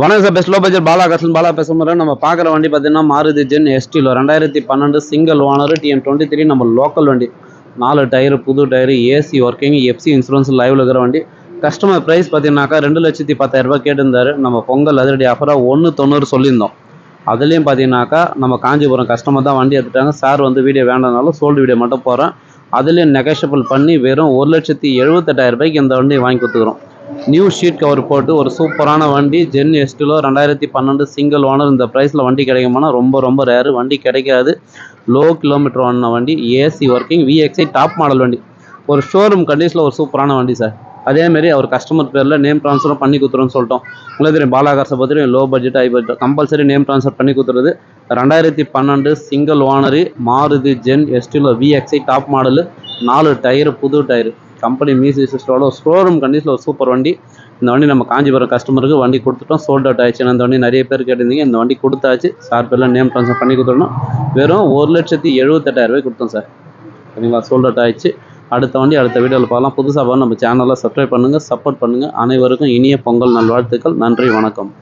வணக்கம் sir. Best low budget Bala கசன் பாலா பேசுகிறோம் நம்ம பார்க்குற வண்டி பார்த்தீங்கன்னா மாருதி ஜென் எஸ்டியில் ரெண்டாயிரத்தி பன்னெண்டு single owner TN twenty three நம்ம லோக்கல் வண்டி. நாலு டயரு புது tyre AC working FC insurance லைவில் இருக்கிற வண்டி. கஸ்டமர் ப்ரைஸ் பார்த்தீங்கன்னாக்கா ரெண்டு லட்சத்தி பத்தாயிரரூபா கேட்டிருந்தாரு. நம்ம பொங்கல் அதிரடி ஆஃபராக ஒன்று தொண்ணூறு சொல்லியிருந்தோம். அதுலேயும் பார்த்தீங்கன்னாக்கா நம்ம காஞ்சிபுரம் கஸ்டமர் தான் வண்டி எடுத்துட்டாங்க. சார் வந்து வீடியோ வேண்டாம்னாலும் சோல்டு வீடியோ மட்டும் போகிறேன் அதுலேயும் நெகஷபிள் பண்ணி வெறும் ஒரு லட்சத்தி எழுபத்தெட்டாயிரம் ரூபாய்க்கு இந்த வண்டி வாங்கி கொடுத்துக்குறோம். நியூ ஷீட் கவர் போட்டு ஒரு சூப்பரான வண்டி ஜென் எஸ்டிலோ ரெண்டாயிரத்தி பன்னெண்டு சிங்கிள் ஓனர் இந்த ப்ரைஸில் வண்டி கிடைக்குமானா ரொம்ப ரொம்ப ரேரு வண்டி கிடைக்காது. லோ கிலோமீட்டர் ஓன வண்டி AC working VXI top model வண்டி. ஒரு ஷோரூம் கண்டிஷனில் ஒரு சூப்பரான வண்டி சார் அதேமாரி அவர் கஸ்டமர் பேரில் நேம் ட்ரான்ஸ்ஃபரும் பண்ணி கொடுத்துருன்னு சொல்லிட்டோம். உங்களுக்கு தெரியும் பாலாகாசை பற்றி low budget high budget compulsory name transfer பண்ணி கொடுத்துருது. ரெண்டாயிரத்தி பன்னெண்டு சிங்கிள் ஓனரு மாருதி ஜென் எஸ்டிலோ விஎக்ஸ்ஐ டாப் மாடலு நாலு டயரு புது டயரு கம்பெனி மியூசிக் சிஸ்டரோட ஷோரூம் கண்டிஷனில் ஒரு சூப்பர் வண்டி. இந்த வண்டி நம்ம காஞ்சிபுரம் கஸ்டமருக்கு வண்டி கொடுத்துட்டோம். சோல்ட் அவுட் ஆயிடுச்சு. அந்த வண்டி நிறைய பேர் கேட்டிருந்தீங்க. இந்த வண்டி கொடுத்தாச்சு. சார் பேரில் நேம் ட்ரான்ஸ்ஃபர் பண்ணி கொடுத்துடணும். வெறும் ஒரு லட்சத்தி எழுபத்தெட்டாயிரம் ரூபாய் கொடுத்தோம் சார் சரிங்களா? சோல்ட் அவுட் ஆயிடுச்சு. அடுத்த வண்டி அடுத்த வீடியோவில் பார்க்கலாம். புதுசாக நம்ம சேனலில் சப்ஸ்கிரைப் பண்ணுங்கள் சப்போர்ட் பண்ணுங்கள் அனைவருக்கும் இனிய பொங்கல் நல்வாழ்த்துக்கள். நன்றி வணக்கம்.